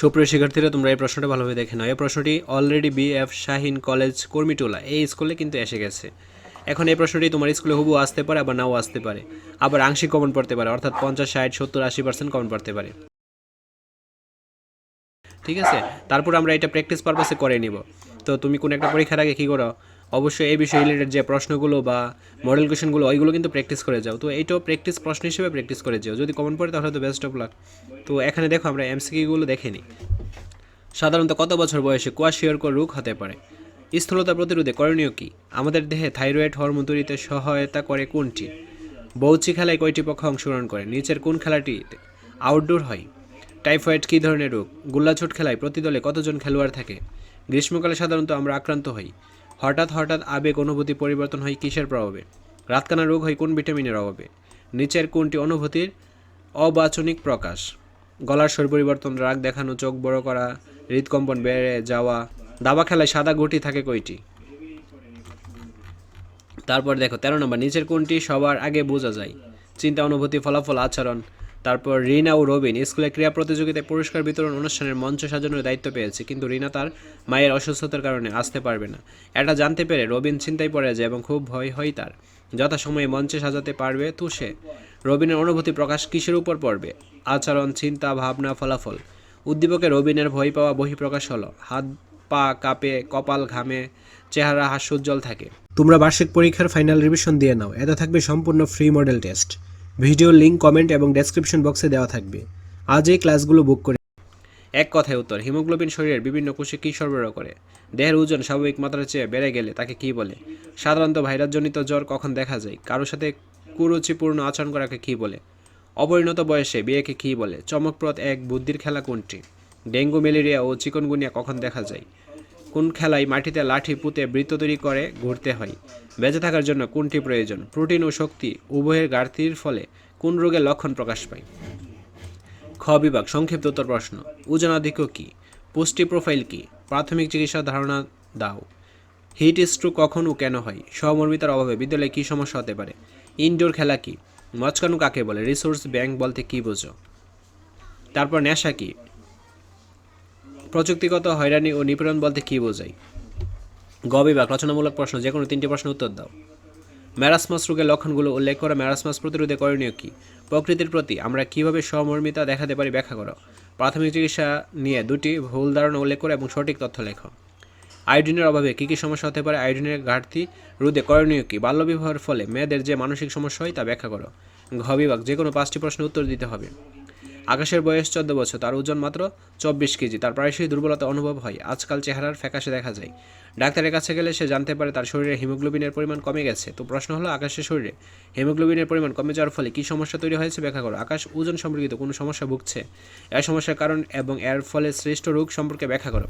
সুপ্রিয় শিক্ষার্থীরা, তোমরা এই প্রশ্নটা ভালোভাবে দেখে নাও। এই প্রশ্নটি already B F Shaheen college Kurmitola এই স্কুলে কিন্তু এসে গেছে। এখন এই প্রশ্নটি তোমার স্কুলে হুবু আসতে পারে, আবার নাও আসতে পারে। আবার আংশিক কমন পড়তে পারে, অর্থাৎ পঞ্চাশ, ষাট, সত্তর, আশি পার্সেন্ট কমন পড়তে পারে। ঠিক আছে? তারপর আমরা এটা প্র্যাকটিস পারপাসে করে নিব। তো তুমি কোন একটা পরীক্ষার আগে কী করো? অবশ্যই এই বিষয়ে রিলেটেড যে প্রশ্নগুলো বা মডেল কোয়েশনগুলো ওইগুলো কিন্তু প্র্যাকটিস করে যাও। তো এইটাও প্র্যাকটিস প্রশ্ন হিসেবে প্র্যাকটিস করে যাও। যদি কমন পড়ে তাহলে তো বেস্ট অফ লাক তো এখানে দেখো আমরা এমসিকিউগুলো দেখে নিই। সাধারণত কত বছর বয়সে কোয়াশিয়রকর রোগ হতে পারে? স্থূলতা প্রতিরোধে করণীয় কী? আমাদের দেহে থাইরয়েড হরমোন তৈরিতে সহায়তা করে কোনটি? বৌচি খেলায় কয়টি পক্ষ অংশগ্রহণ করে? নিচের কোন খেলাটিতে আউটডোর হয়? টাইফয়েড কী ধরনের রোগ? গোল্লাছুট খেলায় প্রতি দলে কতজন খেলোয়াড় থাকে? গ্রীষ্মকালে সাধারণত আমরা আক্রান্ত হই। হঠাৎ হঠাৎ আবেগ অনুভূতি পরিবর্তন হয় কিসের প্রভাবে? রাতকানা রোগ হয় কোন ভিটামিনের অভাবে? নিচের কোনটি অনুভূতির অবাচনিক প্রকাশ? গলার স্বর পরিবর্তন রাগ দেখানো, চোখ বড় করা, হৃদকম্পন বেড়ে যাওয়া, দাবা খেলায় সাদা গুটি থাকে কয়টি? তারপর দেখো, তেরো নম্বর, নিচের কোনটি সবার আগে বোঝা যায়? চিন্তা, অনুভূতি, ফলাফল, আচরণ তারপর রিনা ও রবিন স্কুলে ক্রীড়া প্রতিযোগিতায় পুরস্কার বিতরণ অনুষ্ঠানের মঞ্চ সাজানোর দায়িত্ব পেয়েছে, কিন্তু রিনা তার মায়ের অসুস্থতার কারণে আসতে পারবে না। এটা জানতে পেরে রবিন চিন্তায় পড়ে যায় এবং খুব ভয় হয় তার। যথাসময়ে মঞ্চে সাজাতে পারবে তো সে। রবিনের অনুভূতি প্রকাশ কিসের উপর পড়বে? আচরণ, চিন্তা, ভাবনা, ফলাফল। উদ্দীপকে রবিনের ভয় পাওয়া বহিঃপ্রকাশ হলো। হাত, পা কাঁপে, কপাল ঘামে চেহারা হাস্যোজ্জ্বল থাকে। তোমরা বার্ষিক পরীক্ষার ফাইনাল রিভিশন দিয়ে নাও। এতে থাকবে সম্পূর্ণ free model test. Video link comment এবং ডেসক্রিপশন বক্সে দেওয়া থাকবে। আজ এই ক্লাসগুলো বুক করে এক কথায় উত্তর, হিমোগ্লোবিন শরীরের বিভিন্ন কোষে কী সরবরাহ করে? দেহের ওজন স্বাভাবিক মাত্রার চেয়ে বেড়ে গেলে তাকে কী বলে? সাধারণত ভাইরাসজনিত জ্বর কখন দেখা যায়? কারোর সাথে কুরুচিপূর্ণ আচরণ করাকে কী বলে? অপরিণত বয়সে বিয়েকে কী বলে? চমকপ্রদ এক বুদ্ধির খেলা কোনটি? ডেঙ্গু, ম্যালেরিয়া ও চিকনগুনিয়া কখন দেখা যায়? কোন খেলায় মাটিতে লাঠি পুঁতে বৃত্ত তৈরি করে ঘুরতে হয়? বেঁচে থাকার জন্য কোনটি প্রয়োজন? প্রোটিন ও শক্তি উভয়ের ঘাটতির ফলে কোন রোগের লক্ষণ প্রকাশ পায়? খ বিভাগ, সংক্ষিপ্ত উত্তর প্রশ্ন। ওজনাধিক্য কী? পুষ্টি প্রোফাইল কী? প্রাথমিক চিকিৎসা ধারণা দাও। হিট স্ট্রোক কখন ও কেন হয়? সহমর্মিতার অভাবে বিদ্যালয়ে কী সমস্যা হতে পারে? ইনডোর খেলা কী? মচকানো কাকে বলে? রিসোর্স ব্যাংক বলতে কী বোঝো? তারপর নেশা কী? প্রযুক্তিগত হয়রানি ও নিপীড়ন বলতে কী বোঝায়? গ বিভাগ, রচনামূলক প্রশ্ন যে কোনো তিনটি প্রশ্ন উত্তর দাও। ম্যারাসমাস রোগের লক্ষণগুলো উল্লেখ করা ম্যারাসমাস প্রতিরোধে করণীয় কী? প্রকৃতির প্রতি আমরা কীভাবে সহমর্মিতা দেখাতে পারি ব্যাখ্যা করো। প্রাথমিক চিকিৎসা নিয়ে দুটি ভুল ধারণা উল্লেখ করো এবং সঠিক তথ্য লেখো। আয়োডিনের অভাবে কী কী সমস্যা হতে পারে? আয়োডিনের ঘাটতি রোধে করণীয় কী? বাল্যবিবাহের ফলে মেয়েদের যে মানসিক সমস্যা হয় তা ব্যাখ্যা করো। ঘ বিভাগ যে কোনো পাঁচটি প্রশ্নের উত্তর দিতে হবে। আকাশের বয়স চোদ্দ বছর, তার ওজন মাত্র চব্বিশ কেজি। তার প্রায়শই দুর্বলতা অনুভব হয়। আজকাল চেহারার ফ্যাকাশে দেখা যায়। ডাক্তারের কাছে গেলে সে জানতে পারে তার শরীরে হিমোগ্লোবিনের পরিমাণ কমে গেছে। তো প্রশ্ন হলো, আকাশের শরীরে হিমোগ্লোবিনের পরিমাণ কমে যাওয়ার ফলে কী সমস্যা তৈরি হয়েছে ব্যাখ্যা করো। আকাশ ওজন সম্পর্কিত কোনো সমস্যা ভুগছে? এর সমস্যার কারণ এবং এর ফলে সৃষ্ট রোগ সম্পর্কে ব্যাখ্যা করো।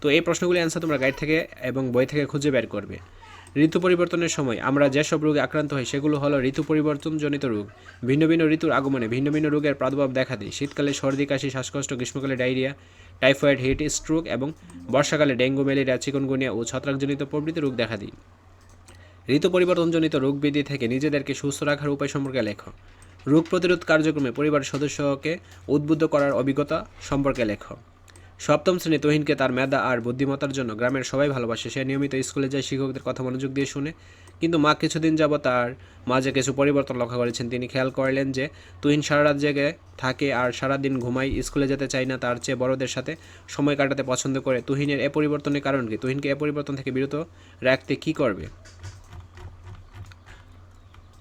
তো এই প্রশ্নগুলি অ্যান্সার তোমরা গাইড থেকে এবং বই থেকে খুঁজে বের করবে। ঋতু পরিবর্তনের সময় আমরা যেসব রোগে আক্রান্ত হই, সেগুলো হলো ঋতু পরিবর্তনজনিত রোগ, ভিন্ন ভিন্ন ঋতুর আগমনে ভিন্ন ভিন্ন রোগের প্রাদুর্ভাব দেখা দেয়। শীতকালে সর্দি, কাশি, শ্বাসকষ্ট, গ্রীষ্মকালে ডায়রিয়া, টাইফয়েড, হিট, স্ট্রোক এবং বর্ষাকালে ডেঙ্গু, ম্যালেরিয়া, চিকনগুনিয়া ও ছত্রাকজনিত প্রভৃতি রোগ দেখা দেয়। ঋতু পরিবর্তনজনিত রোগ ব্যাধি থেকে নিজেদেরকে সুস্থ রাখার উপায় সম্পর্কে লেখ। রোগ প্রতিরোধ কার্যক্রমে পরিবারের সদস্যকে উদ্বুদ্ধ করার অভিজ্ঞতা সম্পর্কে লেখো। সপ্তম শ্রেণি তহিনকে তার মেধা আর বুদ্ধিমত্তার জন্য গ্রামের সবাই ভালোবাসে। সে নিয়মিত স্কুলে যায়, শিক্ষকদের কথা মনোযোগ দিয়ে শুনে। কিন্তু মা কিছুদিন যাব তার মাঝে কিছু পরিবর্তন লক্ষ্য করেছেন। তিনি খেয়াল করলেন যে তুহিন সারা রাত জেগে থাকে আর সারাদিন ঘুমায়, স্কুলে যেতে চায় না তার চেয়ে বড়দের সাথে সময় কাটাতে পছন্দ করে। তুহিনের এ পরিবর্তনের কারণ কি? তুহিনকে এ পরিবর্তন থেকে বিরত রাখতে কী করবে?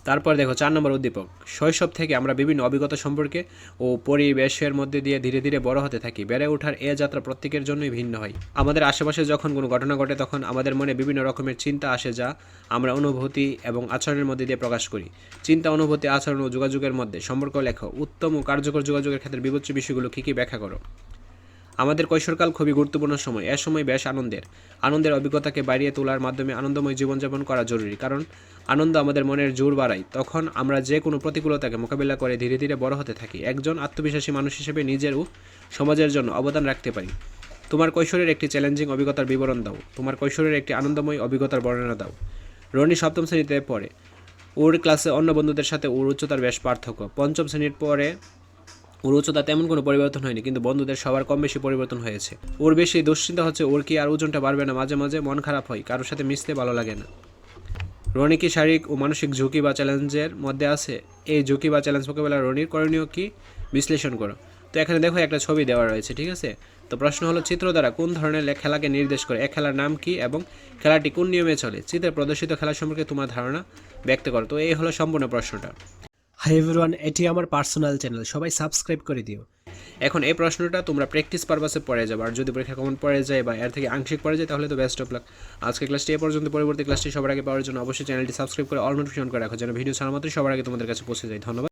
তারপর দেখো চার নম্বর উদ্দীপক, শৈশব থেকে আমরা বিভিন্ন অভিজ্ঞতা সম্পর্কে ও পরিবেশের মধ্যে দিয়ে ধীরে ধীরে বড় হতে থাকি। বেড়ে ওঠার এ যাত্রা প্রত্যেকের জন্যই ভিন্ন হয়। আমাদের আশেপাশে যখন কোনো ঘটনা ঘটে, তখন আমাদের মনে বিভিন্ন রকমের চিন্তা আসে যা আমরা অনুভূতি এবং আচরণের মধ্যে দিয়ে প্রকাশ করি। চিন্তা, অনুভূতি, আচরণ ও যোগাযোগের মধ্যে সম্পর্ক লেখো। উত্তম ও কার্যকর যোগাযোগের ক্ষেত্রে বিবেচ্য বিষয়গুলো কী কী ব্যাখ্যা করো? আমাদের কৈশোরকাল খুবই গুরুত্বপূর্ণ সময়, এ সময় বেশ আনন্দের। আনন্দের অভিজ্ঞতাকে বাড়িয়ে তোলার মাধ্যমে আনন্দময় জীবনযাপন করা জরুরি, কারণ আনন্দ আমাদের মনের জোর বাড়ায়। তখন আমরা যে কোনো প্রতিকূলতাকে মোকাবিলা করে ধীরে ধীরে বড় হতে থাকি। একজন আত্মবিশ্বাসী মানুষ হিসেবে নিজের ও সমাজের জন্য অবদান রাখতে পারি। তোমার কৈশোরের একটি চ্যালেঞ্জিং অভিজ্ঞতার বিবরণ দাও। তোমার কৈশোরের একটি আনন্দময় অভিজ্ঞতার বর্ণনা দাও। রনি সপ্তম শ্রেণীতে পড়ে। ওর ক্লাসে অন্য বন্ধুদের সাথে ওর উচ্চতার বেশ পার্থক্য। পঞ্চম শ্রেণির পরে ওর উচ্চতা তেমন কোনো পরিবর্তন হয়নি, কিন্তু বন্ধুদের সবার কম বেশি পরিবর্তন হয়েছে। ওর বেশি দুশ্চিন্তা হচ্ছে ওর কি আর ওজনটা বাড়বে না, মাঝে মাঝে মন খারাপ হয়, কারোর সাথে মিশতে ভালো লাগে না। রনি কি শারীরিক ও মানসিক ঝুঁকি বা চ্যালেঞ্জের মধ্যে আছে? এই ঝুঁকি বা চ্যালেঞ্জ মোকাবেলা রনির করণীয় কি? বিশ্লেষণ করো। তো এখানে দেখো একটা ছবি দেওয়া রয়েছে, ঠিক আছে? তো প্রশ্ন হলো, চিত্র দ্বারা কোন ধরনের খেলাকে নির্দেশ করে? এক খেলার নাম কি এবং খেলাটি কোন নিয়মে চলে? চিত্রে প্রদর্শিত খেলা সম্পর্কে তোমার ধারণা ব্যক্ত করো। তো এই হলো সম্পূর্ণ প্রশ্নটা। হাই এভরিওয়ান এটি আমার পার্সোনাল চ্যানেল সবাই সাবস্ক্রাইব করে দিও। এখন এই প্রশ্নটা তোমরা প্র্যাকটিস পারপাসে পড়ে যাবে, আর যদি পরীক্ষা কমন পড়ে যায় বা এর থেকে আংশিক পড়ে যায়, তাহলে তো বেস্ট অফ লাক আজকে ক্লাসটি এ পর্যন্ত, পরবর্তী ক্লাসটি সবার আগে পাওয়ার জন্য অবশ্যই চ্যানেলটি সাবস্ক্রাইব করে অল নোটিফিকেশন করে রাখো, যেন ভিডিও ছাড়া মাত্রই সবার আগে তোমাদের কাছে পৌঁছে যায়। ধন্যবাদ।